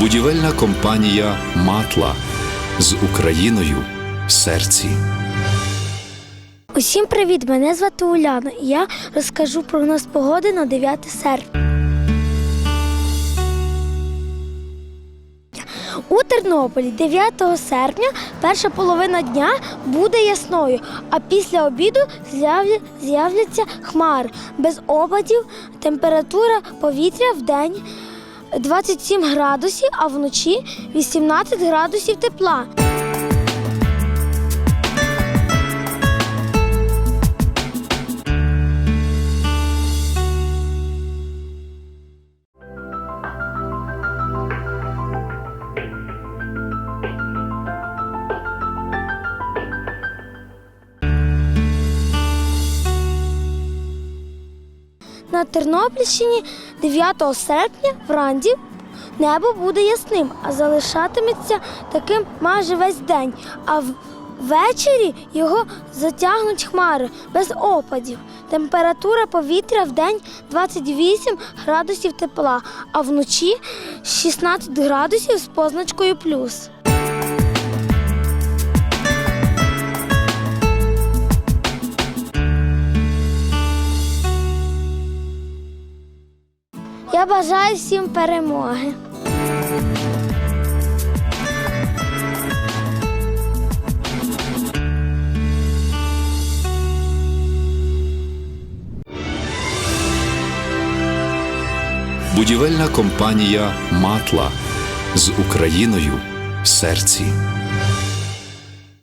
Будівельна компанія Матла з Україною в серці. Усім привіт! Мене звати Уляна. Я розкажу прогноз погоди на 9 серпня. У Тернополі 9 серпня перша половина дня буде ясною, а після обіду з'являться хмари. Без опадів температура повітря в день 27 градусів, а вночі 18 градусів тепла. На Тернопільщині 9 серпня вранці небо буде ясним, а залишатиметься таким майже весь день. А ввечері його затягнуть хмари без опадів. Температура повітря в день 28 градусів тепла, а вночі 16 градусів з позначкою плюс. Я бажаю всім перемоги. Будівельна компанія Матла з Україною в серці.